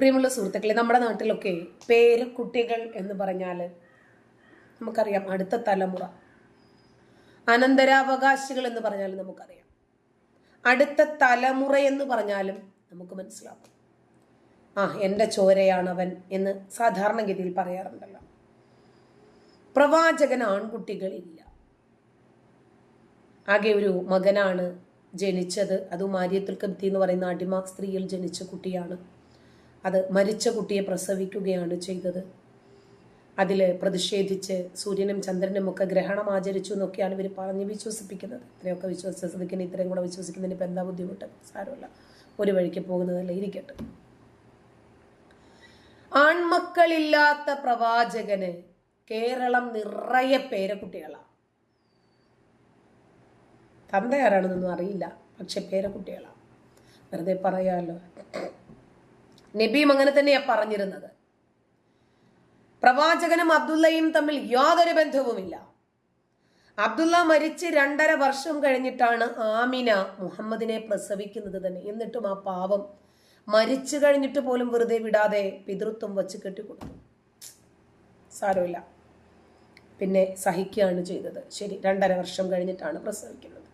പ്രിയമുള്ള സുഹൃത്തുക്കളെ നമ്മുടെ നാട്ടിലൊക്കെ പേര് കുട്ടികൾ എന്ന് പറഞ്ഞാൽ നമുക്കറിയാം അടുത്ത തലമുറ. അനന്തരാവകാശികൾ എന്ന് പറഞ്ഞാലും നമുക്കറിയാം. അടുത്ത തലമുറ എന്ന് പറഞ്ഞാലും നമുക്ക് മനസ്സിലാവും. ആ എന്റെ ചോരയാണവൻ എന്ന് സാധാരണഗതിയിൽ പറയാറുണ്ടല്ലോ. പ്രവാചകൻ ആൺകുട്ടികളില്ല ആകെ ഒരു മകനാണ് ജനിച്ചത്. അതും മാര്യത്തുൽ എന്ന് പറയുന്ന അടിമ സ്ത്രീയിൽ ജനിച്ച കുട്ടിയാണ്. അത് മരിച്ച കുട്ടിയെ പ്രസവിക്കുകയാണ് ചെയ്തത്. അതിൽ പ്രതിഷേധിച്ച് സൂര്യനും ചന്ദ്രനും ഒക്കെ ഗ്രഹണം ആചരിച്ചു എന്നൊക്കെയാണ് ഇവർ പറഞ്ഞ് വിശ്വസിപ്പിക്കുന്നത്. ഇത്രയൊക്കെ വിശ്വസിക്കുന്ന ഇത്രയും കൂടെ വിശ്വസിക്കുന്നതിന് ഇപ്പം എന്താ ബുദ്ധിമുട്ട്? സാരമില്ല. ഒരു വഴിക്ക് പോകുന്നതല്ല ഇരിക്കട്ടെ. ആൺമക്കളില്ലാത്ത പ്രവാചകന് കേരളം നിറയെ പേരക്കുട്ടികളാണ് കുട്ടികളാണ് ആരാണെന്നൊന്നും അറിയില്ല പക്ഷെ പേരക്കുട്ടികളാണ് വെറുതെ പറയാമല്ലോ നബിയും അങ്ങനെ തന്നെയാ പറഞ്ഞിരുന്നത്. പ്രവാചകനും അബ്ദുള്ളയും തമ്മിൽ യാതൊരു ബന്ധവുമില്ല. അബ്ദുള്ള മരിച്ച് രണ്ടര വർഷം കഴിഞ്ഞിട്ടാണ് ആമിന മുഹമ്മദിനെ പ്രസവിക്കുന്നത് തന്നെ. എന്നിട്ടും ആ പാവം മരിച്ചു കഴിഞ്ഞിട്ട് പോലും വെറുതെ വിടാതെ പിതൃത്വം വച്ച് കെട്ടിക്കൊടുത്തു. സാരമില്ല. പിന്നെ സഹിക്കുകയാണ് ചെയ്തത്. ശരി രണ്ടര വർഷം കഴിഞ്ഞിട്ടാണ് പ്രസവിക്കുന്നത്.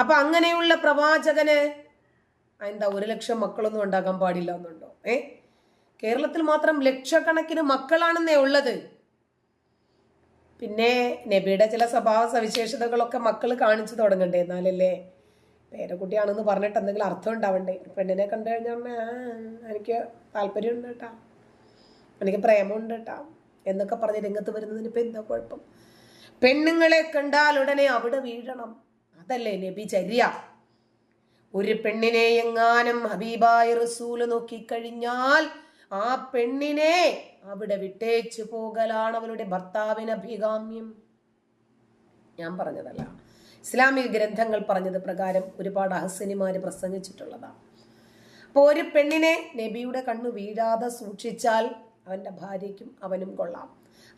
അപ്പൊ അങ്ങനെയുള്ള പ്രവാചകന് എന്താ ഒരു ലക്ഷം മക്കളൊന്നും ഉണ്ടാക്കാൻ പാടില്ല എന്നുണ്ടോ? ഏ? കേരളത്തിൽ മാത്രം ലക്ഷക്കണക്കിന് മക്കളാണെന്നേ ഉള്ളത്. പിന്നെ നബിയുടെ ചില സ്വഭാവ സവിശേഷതകളൊക്കെ മക്കൾ കാണിച്ചു തുടങ്ങണ്ടേ എന്നാലല്ലേ? പേരക്കുട്ടിയാണെന്ന് പറഞ്ഞിട്ട് എന്തെങ്കിലും അർത്ഥം ഉണ്ടാവണ്ടേ? പെണ്ണിനെ കണ്ടു കഴിഞ്ഞാൽ എനിക്ക് താല്പര്യമുണ്ട് കേട്ടാ. എനിക്ക് പ്രേമമുണ്ട് കേട്ടാ. എന്നൊക്കെ പറഞ്ഞ് രംഗത്ത് വരുന്നതിന് ഇപ്പം എന്താ കുഴപ്പം? പെണ്ണുങ്ങളെ കണ്ടാൽ ഉടനെ അവിടെ വീഴണം. അതല്ലേ നബി ചര്യ? ഒരു പെണ്ണിനെ എങ്ങാനും ഹബീബായ റസൂൽ നോക്കിക്കഴിഞ്ഞാൽ ആ പെണ്ണിനെ അവിടെ വിട്ടേച്ചു പോകലാണ് അവളുടെ ഭർത്താവിന് അഭികാമ്യം. ഞാൻ പറഞ്ഞതല്ല. ഇസ്ലാമിക ഗ്രന്ഥങ്ങൾ പറഞ്ഞത് പ്രകാരം ഒരുപാട് അഹസനിമാര് പ്രസംഗിച്ചിട്ടുള്ളതാണ്. അപ്പോൾ ഒരു പെണ്ണിനെ നബിയുടെ കണ്ണു വീഴാതെ സൂക്ഷിച്ചാൽ അവന്റെ ഭാര്യയ്ക്കും അവനും കൊള്ളാം.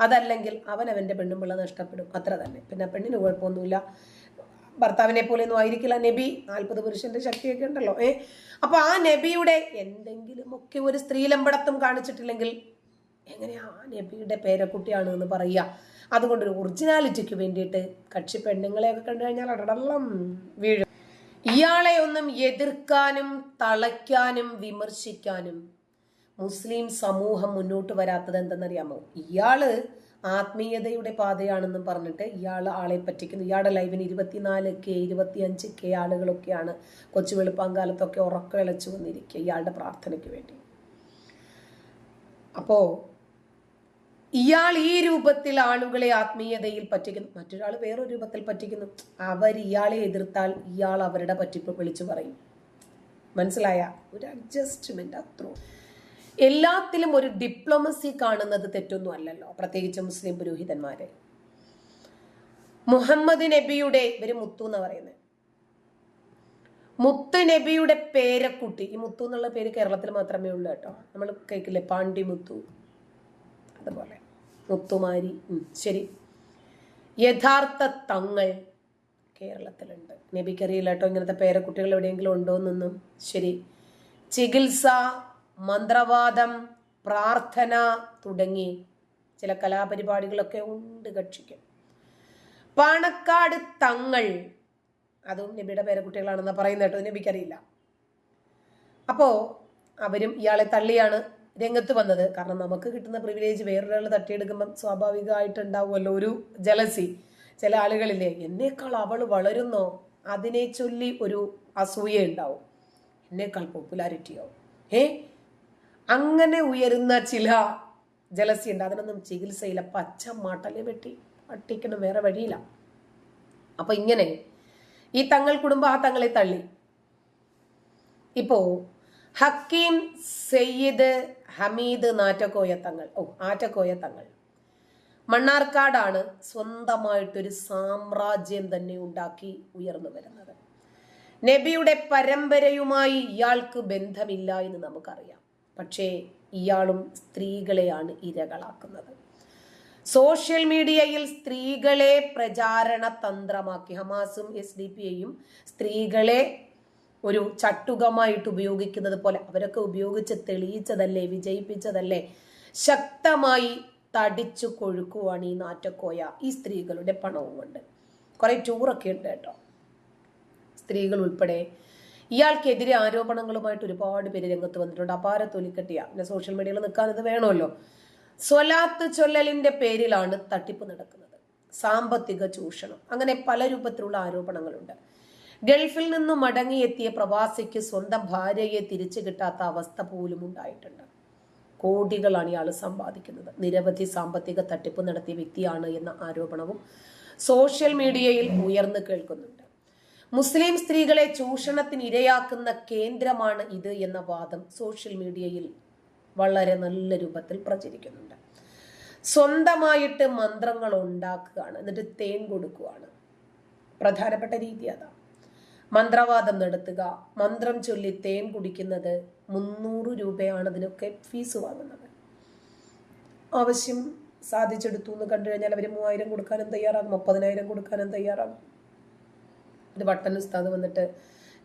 അതല്ലെങ്കിൽ അവൻ അവന്റെ പെണ്ണുമ്പിള്ള നഷ്ടപ്പെടും. അത്ര തന്നെ. പിന്നെ പെണ്ണിന് കുഴപ്പമൊന്നുമില്ല. ഭർത്താവിനെ പോലെയൊന്നും ആയിരിക്കില്ല. നബി നാൽപ്പത് പുരുഷന്റെ ശക്തിയൊക്കെ ഉണ്ടല്ലോ. ഏ? അപ്പൊ ആ നബിയുടെ എന്തെങ്കിലുമൊക്കെ ഒരു സ്ത്രീലമ്പടത്വം കാണിച്ചിട്ടില്ലെങ്കിൽ എങ്ങനെയാ നബിയുടെ പേരക്കുട്ടിയാണ് എന്ന് പറയുക? അതുകൊണ്ട് ഒരു ഒറിജിനാലിറ്റിക്ക് വേണ്ടിയിട്ട് കക്ഷി പെണ്ണുങ്ങളെയൊക്കെ കണ്ടു കഴിഞ്ഞാൽ അടടള്ളം വീഴും. ഇയാളെ ഒന്നും എതിർക്കാനും തളയ്ക്കാനും വിമർശിക്കാനും മുസ്ലിം സമൂഹം മുന്നോട്ട് വരാത്തത് എന്തെന്നറിയാമോ? ഇയാൾ ആത്മീയതയുടെ പാതയാണെന്നും പറഞ്ഞിട്ട് ഇയാൾ ആളെ പറ്റിക്കുന്നു. ഇയാളുടെ ലൈവിന് ഇരുപത്തിനാല് കെ ഇരുപത്തിയഞ്ച് കെ ആളുകളൊക്കെയാണ് കൊച്ചു വെളുപ്പാങ്കാലത്തൊക്കെ ഉറക്കം ഇളച്ചു വന്നിരിക്കുക ഇയാളുടെ പ്രാർത്ഥനയ്ക്ക് വേണ്ടി. അപ്പോ ഇയാൾ ഈ രൂപത്തിൽ ആളുകളെ ആത്മീയതയിൽ പറ്റിക്കുന്നു. മറ്റൊരാൾ വേറൊരു രൂപത്തിൽ പറ്റിക്കുന്നു. അവർ ഇയാളെ എതിർത്താൽ ഇയാൾ അവരുടെ പറ്റിപ്പ് വിളിച്ചു പറയും. മനസ്സിലായ? ഒരു അഡ്ജസ്റ്റ്മെന്റ് അത്രോ എല്ലാത്തിലും ഒരു ഡിപ്ലോമസി കാണുന്നത് തെറ്റൊന്നും അല്ലല്ലോ പ്രത്യേകിച്ച് മുസ്ലിം പുരോഹിതന്മാരെ. മുഹമ്മദ് നബിയുടെ ഇവർ മുത്തു എന്ന് പറയുന്നത് മുത്ത് നബിയുടെ പേരക്കുട്ടി ഈ മുത്തു എന്നുള്ള പേര് കേരളത്തിൽ മാത്രമേ ഉള്ളൂ കേട്ടോ. നമ്മൾ കേൾക്കില്ലേ? പാണ്ടി മുത്തു. അതുപോലെ. മുത്തുമാരി ശരി. യഥാർത്ഥ തങ്ങൾ കേരളത്തിലുണ്ട്. നബിക്കറിയില്ല കേട്ടോ ഇങ്ങനത്തെ പേരക്കുട്ടികൾ എവിടെയെങ്കിലും ഉണ്ടോ എന്നൊന്നും ശരി. ചികിത്സ മന്ത്രവാദം പ്രാർത്ഥന തുടങ്ങി. ചില കലാപരിപാടികളൊക്കെ ഉണ്ട് കക്ഷിക്ക്. പാണക്കാട് തങ്ങൾ അതും നബിയുടെ പേരക്കുട്ടികളാണെന്ന് പറയുന്ന കേട്ടോ നബിക്കറിയില്ല. അപ്പോ അവരും ഇയാളെ തള്ളിയാണ് രംഗത്ത് വന്നത്. കാരണം നമുക്ക് കിട്ടുന്ന പ്രിവിലേജ് വേറൊരാൾ തട്ടിയെടുക്കുമ്പം സ്വാഭാവികമായിട്ട് ഉണ്ടാവുമല്ലോ ഒരു ജലസി ചില ആളുകളില്ലേ എന്നേക്കാൾ അവൾ വളരുന്നോ? അതിനെ ചൊല്ലി ഒരു അസൂയ ഉണ്ടാവും. എന്നേക്കാൾ പോപ്പുലാരിറ്റിയാവും ഏ അങ്ങനെ ഉയരുന്ന ചില ജലസി ഉണ്ട് അതിനൊന്നും ചികിത്സയില്ല. പച്ച മട്ടൽ വെട്ടി പട്ടിക്കണം വേറെ വഴിയില്ല. അപ്പൊ ഇങ്ങനെ ഈ തങ്ങൾ കുടുംബം ആ തങ്ങളെ തള്ളി. ഇപ്പോ ഹക്കീം സയ്യിദ് ഹമീദ് നാറ്റക്കോയ തങ്ങൾ. ഓ ആറ്റക്കോയ തങ്ങൾ. മണ്ണാർക്കാടാണ് സ്വന്തമായിട്ടൊരു സാമ്രാജ്യം തന്നെ ഉണ്ടാക്കി ഉയർന്നു വരുന്നത്. നബിയുടെ പരമ്പരയുമായി ഇയാൾക്ക് ബന്ധമില്ല എന്ന് നമുക്കറിയാം. പക്ഷേ ഇയാളും സ്ത്രീകളെയാണ് ഇരകളാക്കുന്നത്. സോഷ്യൽ മീഡിയയിൽ സ്ത്രീകളെ പ്രചാരണ തന്ത്രമാക്കി. ഹമാസും എസ് ഡി പി ഐയും സ്ത്രീകളെ ഒരു ചട്ടുകമായിട്ട് ഉപയോഗിക്കുന്നത് പോലെ അവരൊക്കെ ഉപയോഗിച്ച് തെളിയിച്ചതല്ലേ വിജയിപ്പിച്ചതല്ലേ ശക്തമായി തടിച്ചു കൊഴുക്കുവാണ് ഈ നാറ്റക്കോയ ഈ സ്ത്രീകളുടെ പണവും കൊണ്ട് കുറെ ടൂറൊക്കെ ഉണ്ട് കേട്ടോ. സ്ത്രീകൾ ഉൾപ്പെടെ ഇയാൾക്കെതിരെ ആരോപണങ്ങളുമായിട്ട് ഒരുപാട് പേര് രംഗത്ത് വന്നിട്ടുണ്ട്. അപാര തൊലിക്കെട്ടിയ. പിന്നെ സോഷ്യൽ മീഡിയയിൽ നിൽക്കാൻ ഇത് വേണമല്ലോ. സ്വലാത്ത് ചൊല്ലലിന്റെ പേരിലാണ് തട്ടിപ്പ് നടക്കുന്നത്. സാമ്പത്തിക ചൂഷണം. അങ്ങനെ പല രൂപത്തിലുള്ള ആരോപണങ്ങളുണ്ട്. ഗൾഫിൽ നിന്നും മടങ്ങിയെത്തിയ പ്രവാസിക്ക് സ്വന്തം ഭാര്യയെ തിരിച്ചു കിട്ടാത്ത അവസ്ഥ പോലും ഉണ്ടായിട്ടുണ്ട്. കോടികളാണ് ഇയാൾ സമ്പാദിക്കുന്നത്. നിരവധി സാമ്പത്തിക തട്ടിപ്പ് നടത്തിയ വ്യക്തിയാണ് എന്ന ആരോപണവും സോഷ്യൽ മീഡിയയിൽ ഉയർന്നു കേൾക്കുന്നുണ്ട്. മുസ്ലിം സ്ത്രീകളെ ചൂഷണത്തിന് ഇരയാക്കുന്ന കേന്ദ്രമാണ് ഇത് എന്ന വാദം സോഷ്യൽ മീഡിയയിൽ വളരെ നല്ല രൂപത്തിൽ പ്രചരിക്കുന്നുണ്ട്. സ്വന്തമായിട്ട് മന്ത്രങ്ങൾ ഉണ്ടാക്കുകയാണ് എന്നിട്ട് തേൻ കൊടുക്കുകയാണ്. പ്രധാനപ്പെട്ട രീതി അതാണ് മന്ത്രവാദം നടത്തുക മന്ത്രം ചൊല്ലി തേൻ കുടിക്കുന്നത് മുന്നൂറ് രൂപയാണ് അതിനൊക്കെ ഫീസ് വാങ്ങുന്നത്. ആവശ്യം സാധിച്ചെടുത്തു എന്ന് കണ്ടു കഴിഞ്ഞാൽ അവർ മൂവായിരം കൊടുക്കാനും തയ്യാറാകും മുപ്പതിനായിരം കൊടുക്കാനും തയ്യാറാകും. ഇത് വട്ടൻ ഉസ്താദ് വന്നിട്ട്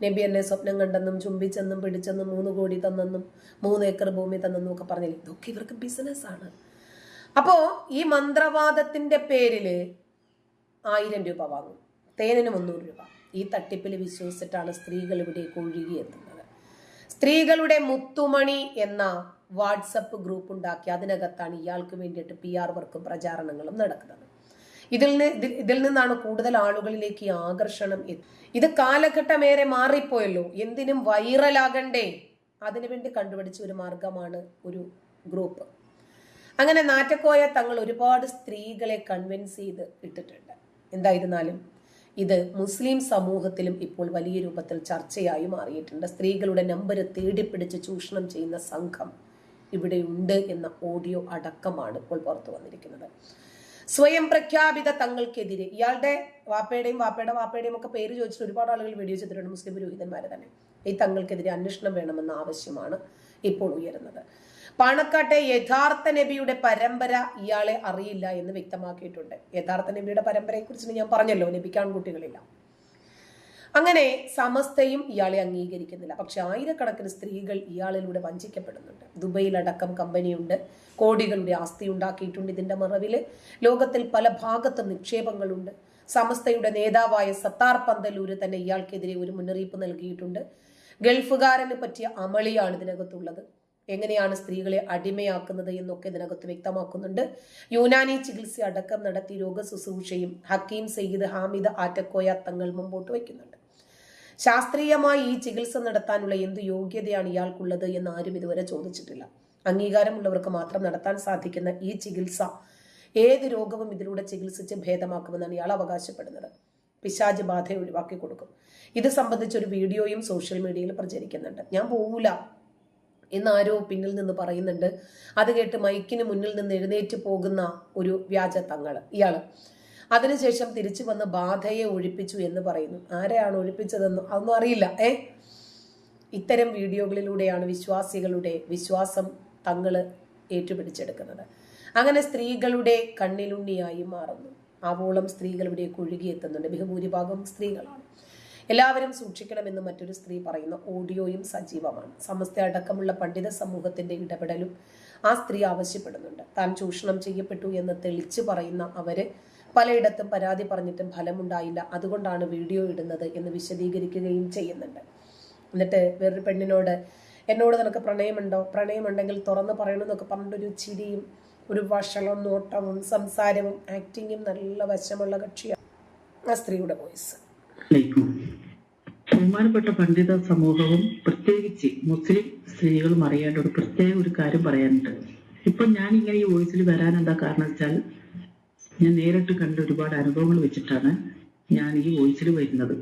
നബി എന്നെ സ്വപ്നം കണ്ടെന്നും ചുംബിച്ചെന്നും പിടിച്ചെന്നും മൂന്ന് കോടി തന്നെന്നും മൂന്ന് ഏക്കർ ഭൂമി തന്നെന്നും ഒക്കെ പറഞ്ഞില്ലേ? ഇതൊക്കെ ഇവർക്ക് ബിസിനസ്സാണ് അപ്പോ ഈ മന്ത്രവാദത്തിന്റെ പേരിൽ ആയിരം രൂപ വാങ്ങും. തേനിന് മുന്നൂറ് രൂപ. ഈ തട്ടിപ്പിൽ വിശ്വസിച്ചിട്ടാണ് സ്ത്രീകൾ ഇവിടേക്ക് ഒഴുകിയെത്തുന്നത്. സ്ത്രീകളുടെ മുത്തുമണി എന്ന വാട്സപ്പ് ഗ്രൂപ്പ് ഉണ്ടാക്കി അതിനകത്താണ് ഇയാൾക്ക് വേണ്ടിയിട്ട് പി ആർ വർക്കും പ്രചാരണങ്ങളും നടക്കുന്നത്. ഇതിൽ നിന്ന് ഇതിൽ- നിന്നാണ് കൂടുതൽ ആളുകളിലേക്ക് ആകർഷണം ഇത് കാലഘട്ടമേറെ മാറിപ്പോയല്ലോ. എന്തിനും വൈറലാകണ്ടേ. അതിനുവേണ്ടി കണ്ടുപിടിച്ച ഒരു മാർഗമാണ് ഒരു ഗ്രൂപ്പ്. അങ്ങനെ നാറ്റക്കോയ തങ്ങൾ ഒരുപാട് സ്ത്രീകളെ കൺവിൻസ് ചെയ്ത് ഇട്ടിട്ടുണ്ട്. എന്തായിരുന്നാലും ഇത് മുസ്ലിം സമൂഹത്തിലും ഇപ്പോൾ വലിയ രൂപത്തിൽ ചർച്ചയായി മാറിയിട്ടുണ്ട്. സ്ത്രീകളുടെ നമ്പർ തേടിപ്പിടിച്ച് ചൂഷണം ചെയ്യുന്ന സംഘം ഇവിടെയുണ്ട് എന്ന ഓഡിയോ അടക്കമാണ് ഇപ്പോൾ പുറത്തു വന്നിരിക്കുന്നത്. സ്വയം പ്രഖ്യാപിത തങ്ങൾക്കെതിരെ. ഇയാളുടെ വാപ്പയുടെയും വാപ്പയുടെ വാപ്പയുടെയും ഒക്കെ പേര് ചോദിച്ചിട്ട് ഒരുപാട് ആളുകൾ വീഡിയോ ചെയ്തിട്ടുണ്ട്. മുസ്ലിം പുരോഹിതന്മാരെ തന്നെ. ഈ തങ്ങൾക്കെതിരെ അന്വേഷണം വേണമെന്ന ആവശ്യമാണ് ഇപ്പോൾ ഉയരുന്നത്. പാണക്കാട്ടെ യഥാർത്ഥ നബിയുടെ പരമ്പര ഇയാളെ അറിയില്ല എന്ന് വ്യക്തമാക്കിയിട്ടുണ്ട്. യഥാർത്ഥ നബിയുടെ പരമ്പരയെക്കുറിച്ച് ഞാൻ പറഞ്ഞല്ലോ നബിക്ക് ആൺകുട്ടികളില്ല. അങ്ങനെ സമസ്തയും ഇയാളെ അംഗീകരിക്കുന്നില്ല. പക്ഷെ ആയിരക്കണക്കിന് സ്ത്രീകൾ ഇയാളിലൂടെ വഞ്ചിക്കപ്പെടുന്നുണ്ട്. ദുബൈയിലടക്കം കമ്പനിയുണ്ട്. കോടികളുടെ ആസ്തി ഉണ്ടാക്കിയിട്ടുണ്ട് ഇതിന്റെ മറവിൽ ലോകത്തിൽ പല ഭാഗത്തും നിക്ഷേപങ്ങളുണ്ട്. സമസ്തയുടെ നേതാവായ സത്താർ പന്തലൂര് തന്നെ ഇയാൾക്കെതിരെ ഒരു മുന്നറിയിപ്പ് നൽകിയിട്ടുണ്ട്. ഗൾഫുകാരന് പറ്റിയ അമളിയാണ് ഇതിനകത്തുള്ളത്. എങ്ങനെയാണ് സ്ത്രീകളെ അടിമയാക്കുന്നത് എന്നൊക്കെ ഇതിനകത്ത് വ്യക്തമാക്കുന്നുണ്ട്. യുനാനി ചികിത്സ അടക്കം നടത്തി രോഗശുശ്രൂഷയും ഹക്കീം സയ്യിദ് ഹാമിദ് ആറ്റക്കോയ തങ്ങൾ മുമ്പോട്ട് വയ്ക്കുന്നുണ്ട്. ശാസ്ത്രീയമായി ഈ ചികിത്സ നടത്താനുള്ള എന്ത് യോഗ്യതയാണ് ഇയാൾക്കുള്ളത് എന്ന് ആരും ഇതുവരെ ചോദിച്ചിട്ടില്ല. അംഗീകാരമുള്ളവർക്ക് മാത്രം നടത്താൻ സാധിക്കുന്ന ഈ ചികിത്സ ഏത് രോഗവും ഇതിലൂടെ ചികിത്സിച്ച് ഭേദമാക്കുമെന്നാണ് ഇയാൾ അവകാശപ്പെടുന്നത്. പിശാജ് ബാധ ഒഴിവാക്കി കൊടുക്കും. ഇത് സംബന്ധിച്ച ഒരു വീഡിയോയും സോഷ്യൽ മീഡിയയിൽ പ്രചരിക്കുന്നുണ്ട്. ഞാൻ പോകൂല എന്നാരോ പിന്നിൽ നിന്ന് പറയുന്നുണ്ട്. അത് കേട്ട് മൈക്കിന് മുന്നിൽ നിന്ന് എഴുന്നേറ്റ് പോകുന്ന ഒരു വ്യാജ തങ്ങൾ ഇയാൾ. അതിനുശേഷം തിരിച്ചു വന്ന് ബാധയെ ഒഴിപ്പിച്ചു എന്ന് പറയുന്നു. ആരെയാണ് ഒഴിപ്പിച്ചതെന്ന് അതൊന്നും അറിയില്ല ഏ? ഇത്തരം വീഡിയോകളിലൂടെയാണ് വിശ്വാസികളുടെ വിശ്വാസം തങ്ങൾ ഏറ്റുപിടിച്ചെടുക്കുന്നത്. അങ്ങനെ സ്ത്രീകളുടെ കണ്ണിലുണ്ണിയായി മാറുന്നു. ആവോളം സ്ത്രീകളുടെ ഒഴുകിയെത്തുന്നുണ്ട് ബഹുഭൂരിഭാഗം സ്ത്രീകളാണ്. എല്ലാവരും സൂക്ഷിക്കണമെന്ന് മറ്റൊരു സ്ത്രീ പറയുന്ന. ഓഡിയോയും സജീവമാണ്. സമസ്ത അടക്കമുള്ള പണ്ഡിത സമൂഹത്തിന്റെ ഇടപെടലും ആ സ്ത്രീ ആവശ്യപ്പെടുന്നുണ്ട്. താൻ ചൂഷണം ചെയ്യപ്പെട്ടു എന്ന് തെളിച്ച് പറയുന്ന അവർ പലയിടത്തും പരാതി പറഞ്ഞിട്ടും ഫലമുണ്ടായില്ല. അതുകൊണ്ടാണ് വീഡിയോ ഇടുന്നത് എന്ന് വിശദീകരിക്കുകയും ചെയ്യുന്നുണ്ട്. എന്നിട്ട് വേറൊരു പെണ്ണിനോട് എന്നോട് നിനക്ക് പ്രണയമുണ്ടോ? പ്രണയമുണ്ടെങ്കിൽ തുറന്ന് പറയണമെന്നൊക്കെ പറഞ്ഞിട്ടൊരു ചിരിയും ഒരു വഷളം നോട്ടവും സംസാരവും ആക്ടിങ്ങും നല്ല വശമുള്ള കക്ഷിയാണ് ആ സ്ത്രീയുടെ വോയിസ്. ബഹുമാനപ്പെട്ട പണ്ഡിത സമൂഹവും പ്രത്യേകിച്ച് മുസ്ലിം സ്ത്രീകളും അറിയേണ്ട ഒരു പ്രത്യേക ഒരു കാര്യം പറയാനുണ്ട്. ഇപ്പൊ ഞാൻ ഇങ്ങനെ ഈ വോയിസിൽ വരാൻ എന്താ കാരണം വെച്ചാൽ ഞാൻ നേരിട്ട് കണ്ട ഒരുപാട് അനുഭവങ്ങൾ വെച്ചിട്ടാണ് ഞാൻ ഈ വോയിസിൽ വരുന്നത്.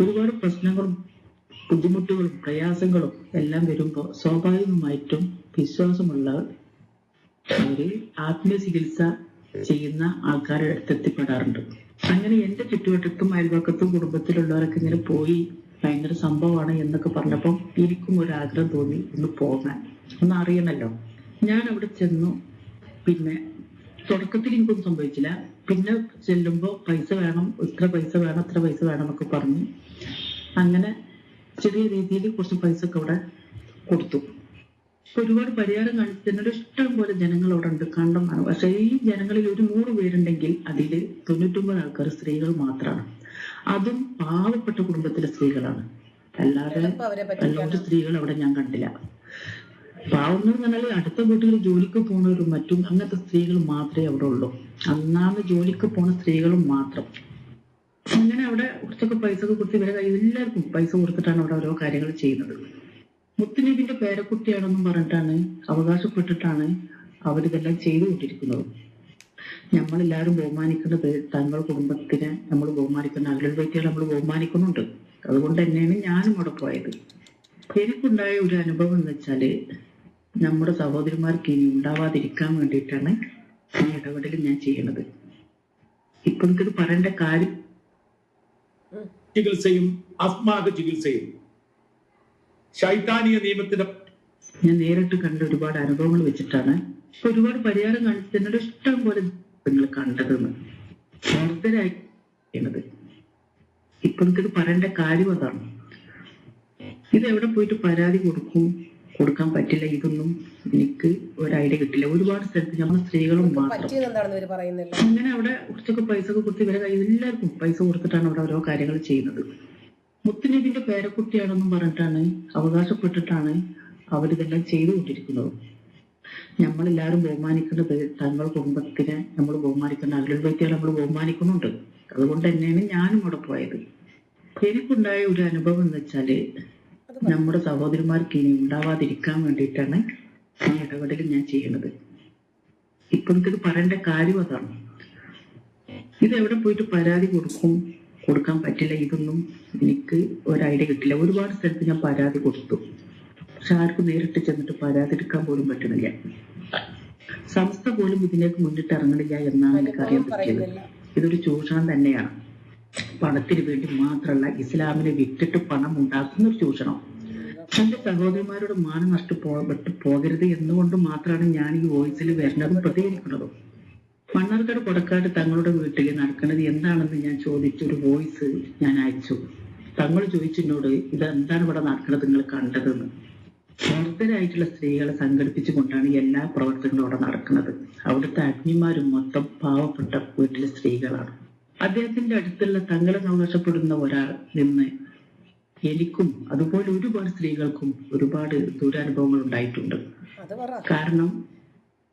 ഒരുപാട് പ്രശ്നങ്ങളും ബുദ്ധിമുട്ടുകളും പ്രയാസങ്ങളും എല്ലാം വരുമ്പോൾ സ്വാഭാവികമായിട്ടും വിശ്വാസമുള്ള ആത്മീയ ചികിത്സ ചെയ്യുന്ന ആൾക്കാരുടെ അടുത്ത് എത്തിപ്പെടാറുണ്ട്. അങ്ങനെ എന്റെ ചുറ്റുവട്ടത്തും അയൽവക്കത്തും കുടുംബത്തിലുള്ളവരൊക്കെ ഇങ്ങനെ പോയി ഭയങ്കര സംഭവമാണ് എന്നൊക്കെ പറഞ്ഞപ്പോൾ എനിക്കും ഒരു ആഗ്രഹം തോന്നി ഒന്ന് പോകാൻ. ഒന്ന് അറിയണല്ലോ. ഞാൻ അവിടെ ചെന്നു. പിന്നെ തുടക്കത്തിൽ എനിക്കൊന്നും സംഭവിച്ചില്ല. പിന്നെ ചെല്ലുമ്പോൾ പൈസ വേണം ഇത്ര പൈസ വേണം ഇത്ര പൈസ വേണം എന്നൊക്കെ പറഞ്ഞു അങ്ങനെ ചെറിയ രീതിയിൽ കുറച്ച് പൈസ ഒക്കെ അവിടെ കൊടുത്തു. ഒരുപാട് പരിഹാരം കാണിച്ചതിനൊരു ഇഷ്ടം പോലെ ജനങ്ങൾ അവിടെ ഉണ്ട്. കണ്ടമാണ് പക്ഷെ ഈ ജനങ്ങളിൽ ഒരു നൂറ് പേരുണ്ടെങ്കിൽ അതിൽ തൊണ്ണൂറ്റൊമ്പത് ആൾക്കാർ സ്ത്രീകൾ മാത്രമാണ് അതും പാവപ്പെട്ട കുടുംബത്തിലെ സ്ത്രീകളാണ്. അല്ലാതെ അല്ലാണ്ട് സ്ത്രീകൾ അവിടെ ഞാൻ കണ്ടില്ല. പാവം എന്ന് പറഞ്ഞാൽ അടുത്ത വീട്ടിൽ ജോലിക്ക് പോണവരും മറ്റും അങ്ങനത്തെ സ്ത്രീകൾ മാത്രമേ അവിടെ ഉള്ളൂ. അന്നാന്ന് ജോലിക്ക് പോണ സ്ത്രീകളും മാത്രം. അങ്ങനെ അവിടെ കുറച്ചൊക്കെ പൈസ ഒക്കെ കൊടുത്ത് ഇവരെ കയ്യിൽ എല്ലാവർക്കും പൈസ കൊടുത്തിട്ടാണ് അവിടെ ഓരോ കാര്യങ്ങൾ ചെയ്യുന്നത്. മുത്തുനബിന്റെ പേരക്കുട്ടിയാണെന്നും പറഞ്ഞിട്ടാണ് അവകാശപ്പെട്ടിട്ടാണ് അവരിതെല്ലാം ചെയ്തു കൊണ്ടിരിക്കുന്നത്. നമ്മളെല്ലാവരും ബഹുമാനിക്കുന്നത് തങ്ങളുടെ കുടുംബത്തിനെ നമ്മൾ ബഹുമാനിക്കുന്ന അകലൽ വ്യക്തികളെ നമ്മൾ ബഹുമാനിക്കുന്നുണ്ട്. അതുകൊണ്ട് തന്നെയാണ് ഞാനും അവിടെ പോയത്. എനിക്കുണ്ടായ ഒരു അനുഭവം എന്ന് വെച്ചാൽ നമ്മുടെ സഹോദരിമാർക്ക് ഇനി ഉണ്ടാവാതിരിക്കാൻ വേണ്ടിയിട്ടാണ് ഈ ഇടപെടൽ ഞാൻ ചെയ്യുന്നത് ഇപ്പൊ എനിക്കത് പറയേണ്ട കാര്യം ചികിത്സയും അസ്മാക ചികിത്സയും. ശൈതാനിയ നിയമത്തിന്റെ ഞാൻ നേരിട്ട് കണ്ട ഒരുപാട് അനുഭവങ്ങൾ വെച്ചിട്ടാണ്. ഇപ്പൊ ഒരുപാട് പരിഹാരം കാണിച്ചു എന്നോട് ഇഷ്ടം പോലെ നിങ്ങൾ കണ്ടതെന്ന്. ഓർത്തരായി ചെയ്യുന്നത് ഇപ്പൊ എനിക്കത് പറയേണ്ട കാര്യം അതാണ്. ഇത് എവിടെ പോയിട്ട് പരാതി കൊടുക്കും? കൊടുക്കാൻ പറ്റില്ല ഇതൊന്നും എനിക്ക് ഒരു ഐഡിയ കിട്ടില്ല. ഒരുപാട് സ്ഥലത്ത് നമ്മൾ സ്ത്രീകളും മാത്രം. അങ്ങനെ അവിടെ കുറച്ചൊക്കെ പൈസ ഒക്കെ കൊടുത്ത് ഇവരെ കയ്യിൽ എല്ലാവർക്കും പൈസ കൊടുത്തിട്ടാണ് അവിടെ ഓരോ കാര്യങ്ങൾ ചെയ്യുന്നത്. മുത്തുനബിന്റെ പേരക്കുട്ടിയാണെന്നും പറഞ്ഞിട്ടാണ് അവകാശപ്പെട്ടിട്ടാണ് അവരിതെല്ലാം ചെയ്തുകൊണ്ടിരിക്കുന്നത്. നമ്മളെല്ലാവരും ബഹുമാനിക്കേണ്ടത് തങ്ങൾ കുടുംബത്തിനെ നമ്മൾ ബഹുമാനിക്കുന്ന അകലൽ വ്യക്തികളെ നമ്മൾ ബഹുമാനിക്കുന്നുണ്ട്. അതുകൊണ്ട് തന്നെയാണ് ഞാനും അവിടെ പോയത്. എനിക്കുണ്ടായ ഒരു അനുഭവം എന്ന് വെച്ചാൽ നമ്മുടെ സഹോദരിമാർക്ക് ഇനി ഉണ്ടാവാതിരിക്കാൻ വേണ്ടിയിട്ടാണ് ഈ ഇടപെടൽ ഞാൻ ചെയ്യുന്നത്. ഇപ്പൊ എനിക്കത് പറയേണ്ട കാര്യം അതാണ്. ഇത് എവിടെ പോയിട്ട് പരാതി കൊടുക്കും കൊടുക്കാൻ പറ്റില്ല ഇതൊന്നും എനിക്ക് ഒരു ഐഡിയ കിട്ടില്ല. ഒരുപാട് സ്ഥലത്ത് ഞാൻ പരാതി കൊടുത്തു. പക്ഷെ ആർക്കും നേരിട്ട് ചെന്നിട്ട് പരാതി എടുക്കാൻ പോലും പറ്റുന്നില്ല. സംസ്ഥ പോലും ഇതിലേക്ക് മുന്നിട്ട് ഇറങ്ങണില്ല എന്നാണ് എനിക്ക് അറിയാൻ അനുഭവം പറ്റിയത് ഇതൊരു ചൂഷണം തന്നെയാണ്. പണത്തിന് വേണ്ടി മാത്രമല്ല ഇസ്ലാമിനെ വിറ്റിട്ട് പണം ഉണ്ടാക്കുന്ന ഒരു ചൂഷണം. തന്റെ സഹോദരിമാരോട് മാനം നഷ്ടപ്പെട്ടു പോകരുത് എന്നുകൊണ്ട് മാത്രമാണ് ഞാൻ ഈ വോയിസിൽ വരുന്നതും പ്രതികരിക്കുന്നതും. മണ്ണാർക്കാട് കൊടക്കാട് തങ്ങളുടെ വീട്ടിൽ നടക്കുന്നത് എന്താണെന്ന് ഞാൻ ചോദിച്ചൊരു വോയിസ് ഞാൻ അയച്ചു. തങ്ങൾ ചോദിച്ചെന്നോട് ഇത് എന്താണ് ഇവിടെ നടക്കുന്നത് നിങ്ങൾ കണ്ടതെന്ന്? ഭർത്തരായിട്ടുള്ള സ്ത്രീകളെ സംഘടിപ്പിച്ചുകൊണ്ടാണ് എല്ലാ പ്രവർത്തനങ്ങളും അവിടെ നടക്കുന്നത്. അവിടുത്തെ അഗ്നിമാരും മൊത്തം പാവപ്പെട്ട വീട്ടിലെ സ്ത്രീകളാണ്. അദ്ദേഹത്തിന്റെ അടുത്തുള്ള തങ്ങളെ സന്തോഷപ്പെടുന്ന ഒരാൾ നിന്ന് എനിക്കും അതുപോലെ ഒരുപാട് സ്ത്രീകൾക്കും ഒരുപാട് ദുരനുഭവങ്ങൾ ഉണ്ടായിട്ടുണ്ട്. കാരണം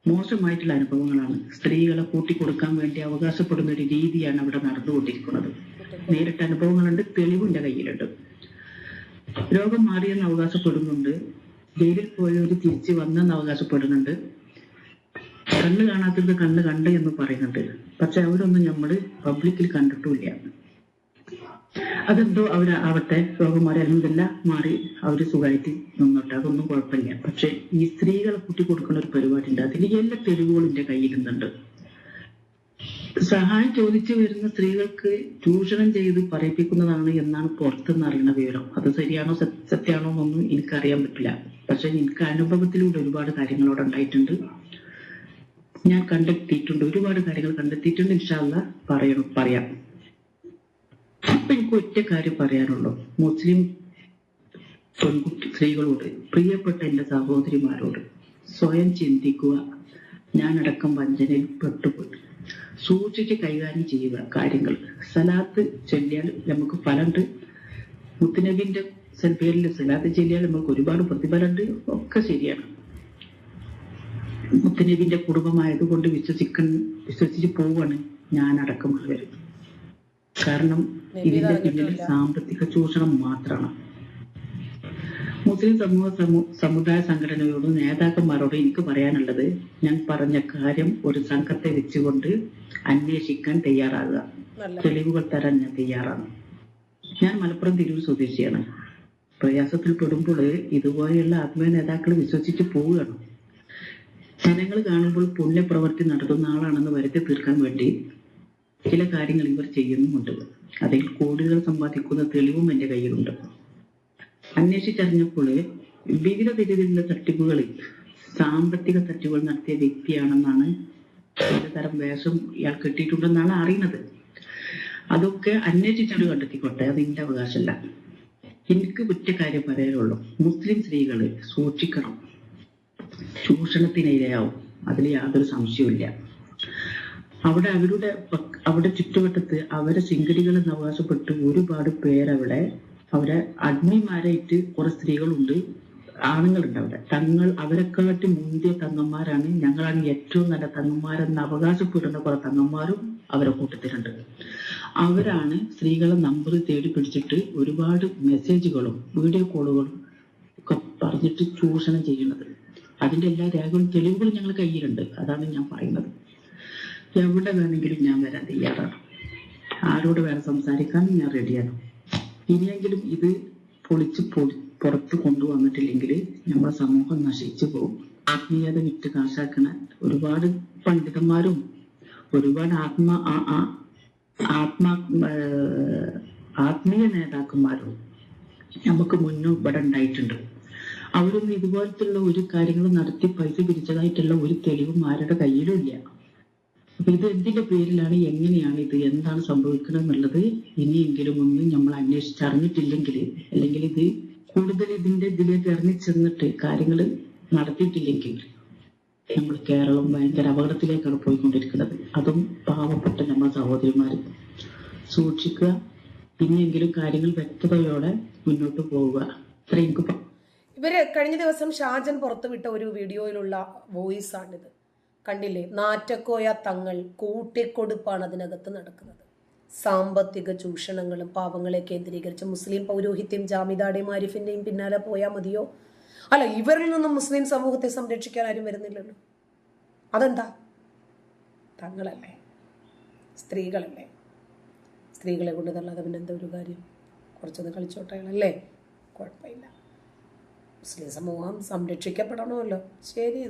മോശമായിട്ടുള്ള അനുഭവങ്ങളാണ്. സ്ത്രീകളെ കൂട്ടിക്കൊടുക്കാൻ വേണ്ടി അവകാശപ്പെടുന്ന ഒരു രീതിയാണ് അവിടെ നടന്നുകൊണ്ടിരിക്കുന്നത്. നേരിട്ട് അനുഭവങ്ങളുണ്ട് തെളിവിന്റെ കയ്യിലുണ്ട്. രോഗം മാറിയെന്ന് അവകാശപ്പെടുന്നുണ്ട്. ജയിലിൽ പോയവർ തിരിച്ചു വന്നെന്ന് അവകാശപ്പെടുന്നുണ്ട്. കണ്ണ് കാണാത്തത് കണ്ണ് കണ്ട് എന്ന് പറയുന്നുണ്ട്. പക്ഷെ അവരൊന്നും നമ്മൾ പബ്ലിക്കിൽ കണ്ടിട്ടില്ല അതെന്തോ അവർ ആവട്ടെ രോഗം മാറി അല്ലെന്നില്ല മാറി അവർ സുഖമായിട്ട് നിന്നോട്ടെ അതൊന്നും കുഴപ്പമില്ല. പക്ഷെ ഈ സ്ത്രീകളെ കൂട്ടി കൊടുക്കുന്ന ഒരു പരിപാടി ഉണ്ട് അതിൽ എല്ലാ തെരുവുകളും എന്റെ കയ്യിലുന്നുണ്ട് സഹായം ചോദിച്ചു വരുന്ന സ്ത്രീകൾക്ക് ചൂഷണം ചെയ്ത് പറയിപ്പിക്കുന്നതാണ് എന്നാണ് പുറത്തുനിന്ന് അറിയുന്ന വിവരം. അത് ശരിയാണോ സത്യാണോ എന്നൊന്നും എനിക്കറിയാൻ പറ്റില്ല. പക്ഷെ എനിക്ക് അനുഭവത്തിലൂടെ ഒരുപാട് കാര്യങ്ങളോട് ഉണ്ടായിട്ടുണ്ട്. ഞാൻ കണ്ടെത്തിയിട്ടുണ്ട്. ഒരുപാട് കാര്യങ്ങൾ കണ്ടെത്തിയിട്ടുണ്ട്. ഇൻഷാല്ല പറയണം പറയാം. ഇപ്പൊ എനിക്ക് ഒറ്റ കാര്യം പറയാനുള്ളൂ. മുസ്ലിം പെൺകുട്ടി സ്ത്രീകളോട് പ്രിയപ്പെട്ട എന്റെ സഹോദരിമാരോട് സ്വയം ചിന്തിക്കുക. ഞാനടക്കം വഞ്ചനയിൽ പെട്ടുപോയി. സൂക്ഷിച്ച് കൈകാര്യം ചെയ്യുക കാര്യങ്ങൾ. സലാത്ത് ചൊല്ലിയാൽ നമുക്ക് ഫലമുണ്ട്. മുത്തുനബിന്റെ പേരിൽ സലാത്ത് ചൊല്ലിയാൽ നമുക്ക് ഒരുപാട് പ്രതിഫലമുണ്ട്. ഒക്കെ ശരിയാണ്. മുത്തുനബിന്റെ കുടുംബമായതുകൊണ്ട് വിശ്വസിക്കാൻ വിശ്വസിച്ച് പോവാണ് ഞാൻ അടക്കമുള്ളവർ കാരണം ഇതിന്റെ പിന്നിൽ സാമ്പത്തിക ചൂഷണം മാത്രമാണ്. മുസ്ലിം സമൂഹ സമു- സമുദായ സംഘടനയോടും നേതാക്കന്മാരോട് എനിക്ക് പറയാനുള്ളത് ഞാൻ പറഞ്ഞ കാര്യം ഒരു സംഘത്തെ വെച്ചുകൊണ്ട് അന്വേഷിക്കാൻ തയ്യാറാകുക. തെളിവുകൾ തരാൻ ഞാൻ തയ്യാറാണ്. ഞാൻ മലപ്പുറം തിരൂർ സ്വദേശിയാണ്. പ്രയാസത്തിൽ പെടുമ്പോൾ ഇതുപോലെയുള്ള ആത്മീയ നേതാക്കൾ വിശ്വസിച്ച് പോവുകയാണ്. ജനങ്ങൾ കാണുമ്പോൾ പുണ്യപ്രവൃത്തി നടത്തുന്ന ആളാണെന്ന് വരുത്തി തീർക്കാൻ വേണ്ടി ചില കാര്യങ്ങൾ ഇവർ ചെയ്യുന്നുമുണ്ട്. അതിൽ കോടികൾ സമ്പാദിക്കുന്ന തെളിവും എന്റെ കയ്യിലുണ്ട്. അന്വേഷിച്ചറിഞ്ഞപ്പോൾ വിവിധ തെരുവിലുള്ള തട്ടിപ്പുകളിൽ സാമ്പത്തിക തട്ടിപ്പുകൾ നടത്തിയ വ്യക്തിയാണെന്നാണ് പലതരം വേഷം ഇയാൾ കിട്ടിയിട്ടുണ്ടെന്നാണ് അറിയുന്നത്. അതൊക്കെ അന്വേഷിച്ചത് കണ്ടെത്തിക്കോട്ടെ അത് എന്റെ അവകാശമല്ല. എനിക്ക് കുറ്റക്കാര്യം കാര്യം പറയാനുള്ളൂ. മുസ്ലിം സ്ത്രീകളെ സൂക്ഷിക്കണം. ചൂഷണത്തിനിരയാവും. അതിൽ യാതൊരു സംശയവുമില്ല. അവിടെ അവരുടെ അവിടെ ചുറ്റുവട്ടത്ത് അവരെ ശിങ്കടികളെന്ന് അവകാശപ്പെട്ട് ഒരുപാട് പേരവിടെ അവരെ അഗ്നിമാരായിട്ട് കുറെ സ്ത്രീകളുണ്ട് ആണുങ്ങളുണ്ട് അവിടെ. തങ്ങൾ അവരെക്കാട്ടി മുന്തിയ തങ്ങന്മാരാണ്. ഞങ്ങളാണ് ഏറ്റവും നല്ല തങ്ങന്മാരെന്ന് അവകാശപ്പെടുന്ന കുറെ തങ്ങന്മാരും അവരെ കൂട്ടത്തിലുണ്ട്. അവരാണ് സ്ത്രീകളെ നമ്പർ തേടി പിടിച്ചിട്ട് ഒരുപാട് മെസ്സേജുകളും വീഡിയോ കോളുകളും ഒക്കെ പറഞ്ഞിട്ട് ചൂഷണം ചെയ്യുന്നത്. അതിന്റെ എല്ലാ രേഖകളും തെളിവുകളും ഞങ്ങൾ കയ്യിലുണ്ട്. അതാണ് ഞാൻ പറയുന്നത്. എവിടെ വേണമെങ്കിലും ഞാൻ വരാൻ തയ്യാറാണ്. ആരോട് വേറെ സംസാരിക്കാനും ഞാൻ റെഡിയാണ്. ഇനിയെങ്കിലും ഇത് പൊളിച്ച് പൊളി പുറത്ത് കൊണ്ടുവന്നിട്ടില്ലെങ്കിൽ നമ്മുടെ സമൂഹം നശിച്ചു പോകും. ആത്മീയത വിറ്റ് കാശാക്കണ ഒരുപാട് പണ്ഡിതന്മാരും ഒരുപാട് ആത്മ ആത്മാ ആത്മീയ നേതാക്കന്മാരും നമുക്ക് മുന്നും ഇവിടെ ഉണ്ടായിട്ടുണ്ട്. അവരൊന്നും ഇതുപോലത്തുള്ള ഒരു കാര്യങ്ങൾ നടത്തി പൈസ പിരിച്ചതായിട്ടുള്ള ഒരു തെളിവും ആരുടെ കയ്യിലും ഇല്ല. അപ്പൊ ഇത് എന്തിന്റെ പേരിലാണ് എങ്ങനെയാണ് ഇത് എന്താണ് സംഭവിക്കുന്നത് എന്നുള്ളത് ഇനിയെങ്കിലും ഒന്ന് നമ്മൾ അന്വേഷിച്ചറിഞ്ഞിട്ടില്ലെങ്കിൽ അല്ലെങ്കിൽ ഇത് കൂടുതൽ ഇതിന്റെ ഇതിലേക്ക് ഇറങ്ങി ചെന്നിട്ട് കാര്യങ്ങൾ നടത്തിയിട്ടില്ലെങ്കിൽ നമ്മൾ കേരളം ഭയങ്കര അപകടത്തിലേക്കാണ് പോയിക്കൊണ്ടിരിക്കുന്നത്. അതും പാവപ്പെട്ട നമ്മുടെ സഹോദരിമാർ സൂക്ഷിക്കുക. ഇനിയെങ്കിലും കാര്യങ്ങൾ വ്യക്തതയോടെ മുന്നോട്ട് പോവുക. ഇത്രയും ഇവർ കഴിഞ്ഞ ദിവസം ഷാജൻ പുറത്തുവിട്ട ഒരു വീഡിയോയിലുള്ള വോയിസ് ആണിത്. കണ്ടില്ലേ? നാറ്റക്കോയ തങ്ങൾ കൂട്ടിക്കൊടുപ്പാണ് അതിനകത്ത് നടക്കുന്നത്. സാമ്പത്തിക ചൂഷണങ്ങളും പാവങ്ങളെ കേന്ദ്രീകരിച്ച് മുസ്ലിം പൗരോഹിത്യം ജാമിദാടെയും ആരിഫിന്റെയും പിന്നാലെ പോയാൽ മതിയോ? അല്ല ഇവരിൽ നിന്നും മുസ്ലിം സമൂഹത്തെ സംരക്ഷിക്കാൻ ആരും വരുന്നില്ലല്ലോ. അതെന്താ? തങ്ങളല്ലേ? സ്ത്രീകളല്ലേ? സ്ത്രീകളെ കൊണ്ട് തള്ളാതെ പിന്നെ എന്താ ഒരു കാര്യം? കുറച്ചൊന്ന് കളിച്ചോട്ടെ അല്ലേ കുഴപ്പമില്ല. മുസ്ലിം സമൂഹം സംരക്ഷിക്കപ്പെടണമല്ലോ. ശരി